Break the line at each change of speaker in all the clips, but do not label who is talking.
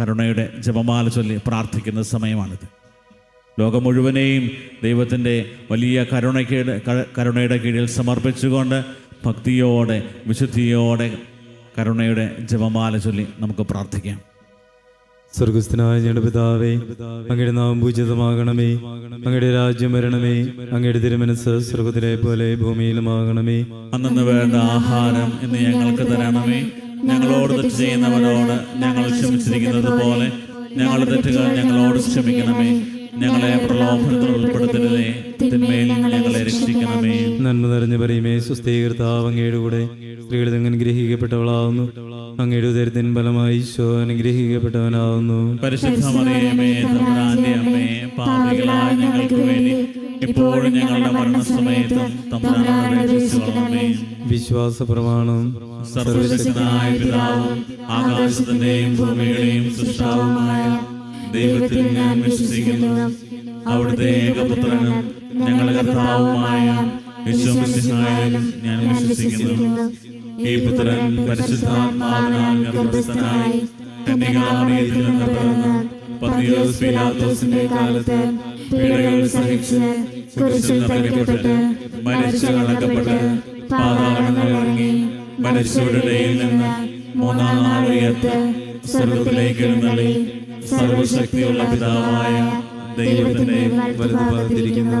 കരുണയുടെ ജപമാല ചൊല്ലി പ്രാർത്ഥിക്കുന്ന സമയമാണിത്. ലോകം മുഴുവനെയും ദൈവത്തിന്റെ വലിയ കരുണയ്ക്ക് കരുണയുടെ കീഴിൽ സമർപ്പിച്ചുകൊണ്ട് ഭക്തിയോടെ വിശുദ്ധിയോടെ കരുണയുടെ ജപമാല ചൊല്ലി നമുക്ക് പ്രാർത്ഥിക്കാം.
സ്വർഗസ്ഥനായ ഞങ്ങളുടെ പിതാവേ അങ്ങയുടെ നാം പൂജിതമാകണമേ. അങ്ങയുടെ രാജ്യം വരണമേ. അങ്ങയുടെ തിരുമനസ് സ്വർഗത്തിലെ പോലെ ഭൂമിയിലുമാകണമേ.
അന്നു വേണ്ട ആഹാരം എന്ന് ഞങ്ങൾക്ക് തരണമേ. ഞങ്ങളോട് തെറ്റ് ചെയ്യുന്നവരോട് ഞങ്ങൾ ക്ഷമിച്ചിരിക്കുന്നത് പോലെ ഞങ്ങളുടെ തെറ്റുകൾ ഞങ്ങളോട് ക്ഷമിക്കണമേ. ഞങ്ങളെ പ്രലോഭനത്തിൽ ഉൾപ്പെടുത്തരുതേ. തിന്മയിൽ ഞങ്ങളെ രക്ഷിക്കണമേ.
നന്മ നിറഞ്ഞു പറയുമേ സുസ്ഥീകർത്താവ് അങ്ങയുടെ കൂടെ സ്ത്രീകളിൽ അങ്ങ് അനുഗ്രഹിക്കപ്പെട്ടവളാവുന്നു. അങ്ങയുടെ ഉദരത്തിൻ ഫലമായി ഈശോ അനുഗ്രഹിക്കപ്പെട്ടവനാവുന്നു.
പരിശുദ്ധ മറിയമേ തമ്പുരാന്റെ അമ്മേ പാപികളായ ഞങ്ങൾക്ക് വേണ്ടി ഇപ്പോഴും ഞങ്ങളുടെ മരണസമയത്തും തമ്പുരാനെ
വിശ്വാസ പ്രമാണം
സർവശക്തനായ പിതാവും ആകാശത്തിന്റെയും ഭൂമിയുടെയും സൃഷ്ടാവുമായ ദൈവത്തിൽ ഞാൻ വിശ്വസിക്കുന്നു. അവിടുത്തെ ഏകപുത്രനും ഞങ്ങളുടെ കർത്താവുമായ വിശ്വസിച്ചായാലും ഞാൻ വിശ്വസിക്കുന്നു. ഈ പുത്രൻ പരിശുദ്ധാത്മാവിനാൽ ഗർഭസ്ഥനായി കന്യകാമറിയത്തിൽ നിന്ന് പിറന്ന് പന്തിയോസ് പീലാത്തോസിന്റെ കാലത്ത് പീഡകൾ സഹിച്ച് കുരിശിൽ തറയ്ക്കപ്പെട്ട് മരിച്ചു മരിച്ചവരുടെ നിന്ന് മൂന്നാം നാൾ ഉയർത്ത് സർവശക്തിയുള്ള പിതാവായ ദൈവത്തിന്റെ വലതുഭാഗത്തിരിക്കുന്നു.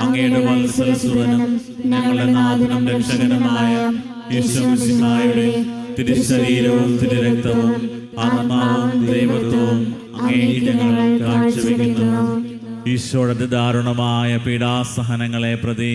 അങ്ങയുടെ വത്സലസുതനും ഞങ്ങളുടെ നാഥനും രക്ഷകനുമായ ശരീരവും തിരുശരീരവും തിരുരക്തവും ആത്മാവും ദൈവത്വവും അങ്ങേക്ക് ഞങ്ങൾ കാഴ്ചവെക്കുന്നു. ഈശോയുടെ ദാരുണമായ പീഡാസഹനങ്ങളെ പ്രതി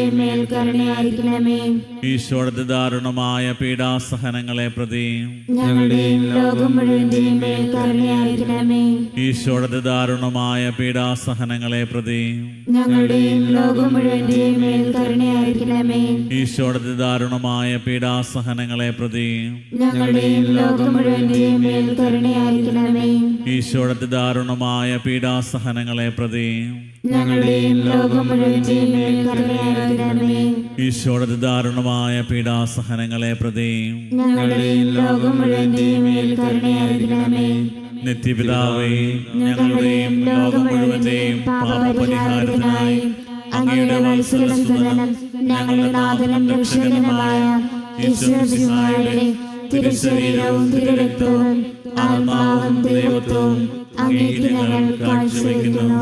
മേൽ കരുണയായിരിക്കണമേ
ഈശോയുടെ ദാരുണമായ പീഡാസഹനങ്ങളെ പ്രതി
ഞങ്ങളുടെയും ലോകം മുഴുവന്റെയും മേൽ കരുണയായിരിക്കണമേ
ഈശോയുടെ ദാരുണമായ പീഡാസഹനങ്ങളെ പ്രതി
ഞങ്ങളുടെയും ലോകം മുഴുവന്റെയും മേൽ കരുണയായിരിക്കണമേ
ഈശോയുടെ ദാരുണമായ പീഡാസഹനങ്ങളെ പ്രതി
ഞങ്ങളുടെയും ലോകം മുഴുവന്റെയും മേൽ കരുണയായിരിക്കണമേ
ഈശോയുടെ ദാരുണമായ പീഡാസഹനങ്ങളെ പ്രതി
ഞങ്ങളുടെയും ലോകം മുഴുവന്റെയും മേൽ കരുണയായിരിക്കണമേ.
ഈശോയുടെ ദാരുണമായ പീഡാസഹനങ്ങളെ പ്രതി
ഞങ്ങളുടെയും ലോകം മുഴുവന്റെയും മേൽ കരുണയായിരിക്കണമേ.
നിത്യപിതാവേ ഞങ്ങളുടെയും ലോകം മുഴുവന്റെയും പാപപരിഹാരത്തിനായി അങ്ങയുടെ വത്സലസുതനും ഞങ്ങളുടെ നാഥനും രക്ഷകനുമായ ഈശ്വരസിഹായുടെ തിരുശരീരവും തിരുരക്തവും ആത്മാവും ദൈവത്വവും അങ്ങേക്ക് ഞങ്ങൾ കാഴ്ചവെക്കുന്നു.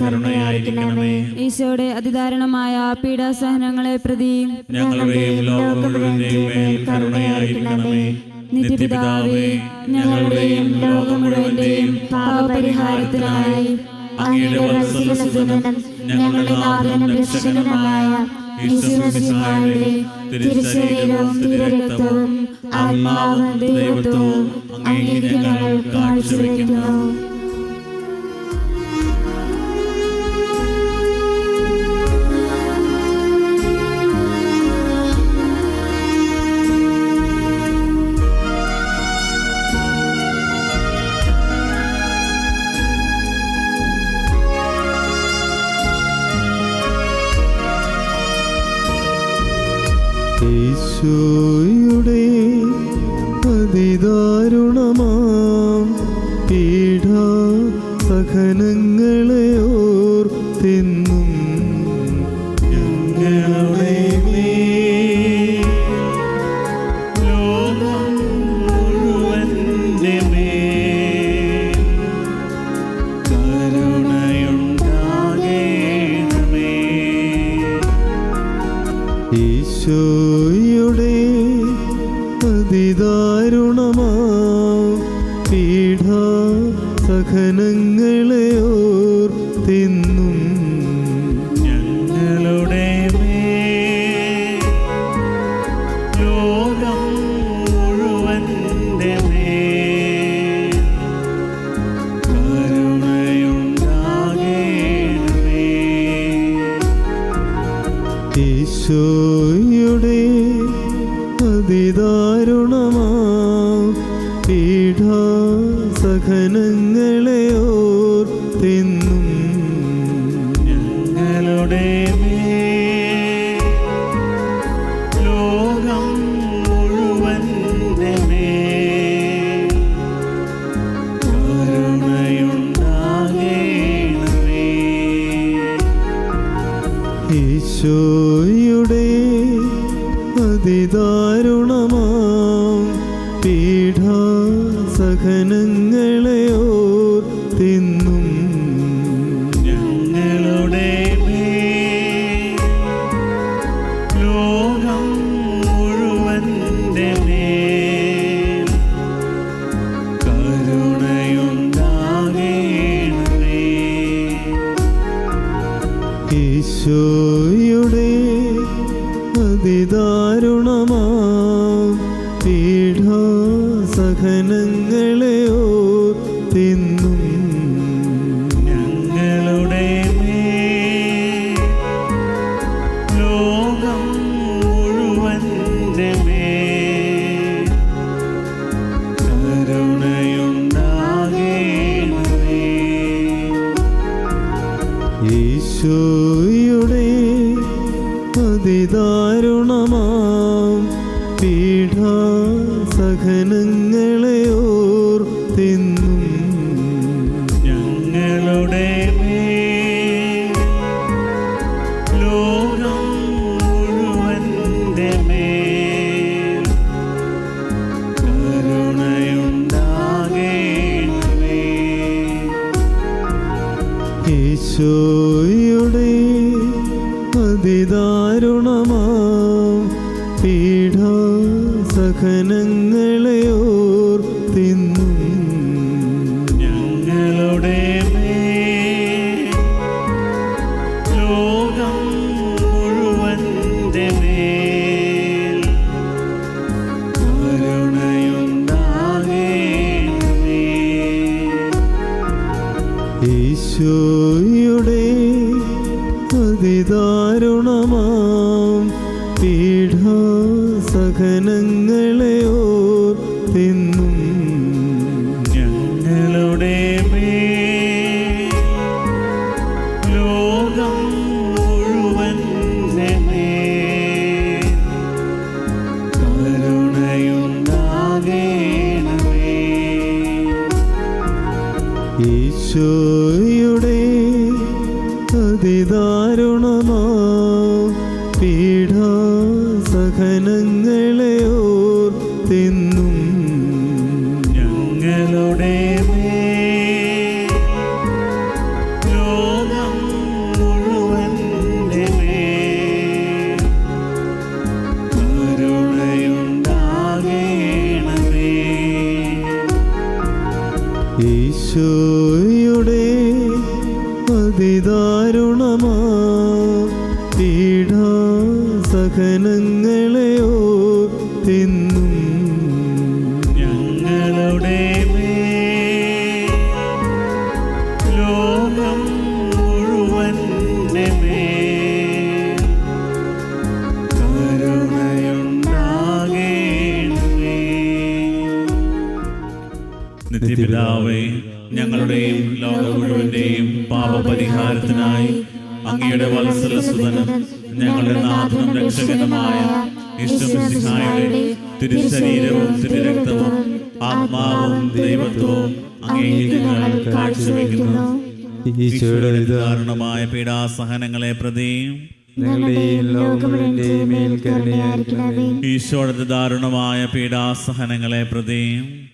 കരുണയായിരിക്കണമേ
ഈശോയുടെ അതിദാരുണമായ പീഡാസഹനങ്ങളെ പ്രതി
ഞങ്ങളുടെയും ലോകം മുഴുവന്റെയും മേൽ കരുണയായിരിക്കണമേ. നിത്യപിതാവേ ഞങ്ങളുടെയും ലോകം മുഴുവന്റെയും
പാപപരിഹാരത്തിനായി അങ്ങയുടെ ഞങ്ങളുടെ നാഥനും രക്ഷകനുമായ ഈശ്വരസിഹായുടെ തിരുശരീരവും തിരുരക്തവും ആത്മാവും ദൈവത്വവും അങ്ങേക്ക് ഞങ്ങൾ കാഴ്ചവെക്കുന്നു.
ഈശോയുടെ അതിദാരുണമാ പീഠ സഹനങ്ങളെ സഹനങ്ങളെ ഓർത്തിന്നും
ഞങ്ങളുടെ ലോകം കരുണയുണ്ടാകേണമേ.
ഈശോയുടെ അതിദാരുണമാം പീഠ സഹനങ്ങളെ ഓർത്തെന്നും
ഞങ്ങളുടെ ലോകം കരുണയുണ്ടാകേണമേ.
ഈശോയുടെ പീഡാ
സഹനങ്ങൾ നിത്യപിതാവേ ഞങ്ങളുടെയും ലോകം മുഴുവന്റെയും പാപപരിഹാരത്തിനായി അങ്ങയുടെ വത്സലസുതനും ഞങ്ങളുടെ നാഥനും രക്ഷകനുമായ ഇഷ്ടമിസിഹായുടെ തിരുശരീരവും തിരുരക്തവും ആത്മാവും ദൈവത്വവും അങ്ങേക്ക് ഞങ്ങൾ കാഴ്ചവെക്കുന്നു.
ഈശോയുടെ
ദാരുണമായ പീഡാസഹനങ്ങളെ പ്രതിയും ഈശോയുടെ ദാരുണമായ പീഡാസഹനങ്ങളെ പ്രതിയും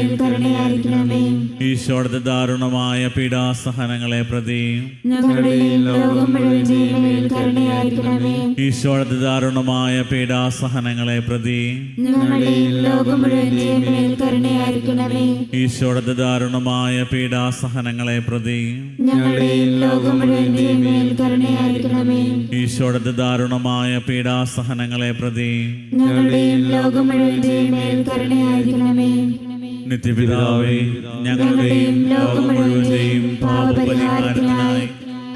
മേൽ കരുണയായിരിക്കണമേ.
ഈശോയുടെ ദാരുണമായ പീഡാസഹനങ്ങളെ പ്രതി
ഞങ്ങളുടെയും ലോകം മുഴുവന്റെയും മേൽ കരുണയായിരിക്കണമേ.
ഈശോയുടെ ദാരുണമായ പീഡാസഹനങ്ങളെ പ്രതി
ഞങ്ങളുടെയും ലോകം മുഴുവന്റെയും മേൽ കരുണയായിരിക്കണമേ.
ഈശോയുടെ ദാരുണമായ പീഡാസഹനങ്ങളെ പ്രതി
ഞങ്ങളുടെയും ലോകം മുഴുവന്റെയും മേൽ കരുണയായിരിക്കണമേ.
ഈശോയുടെ ദാരുണമായ പീഡാസഹനങ്ങളെ പ്രതി
ഞങ്ങളുടെയും ലോകം മുഴുവന്റെയും മേൽ കരുണയായിരിക്കണമേ.
നിത്യപിതാവേ ഞങ്ങളുടെയും ലോകം മുഴുവന്റെയും പാപപരിഹാരത്തിനായി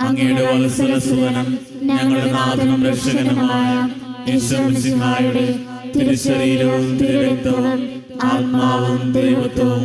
അങ്ങയുടെ വത്സലസുതനും ഞങ്ങളുടെ നാഥനും രക്ഷകനുമായ ഈശ്വരസിംഹായുടെ തിരുശരീരവും തിരുരക്തവും ആത്മാവും ദൈവത്വവും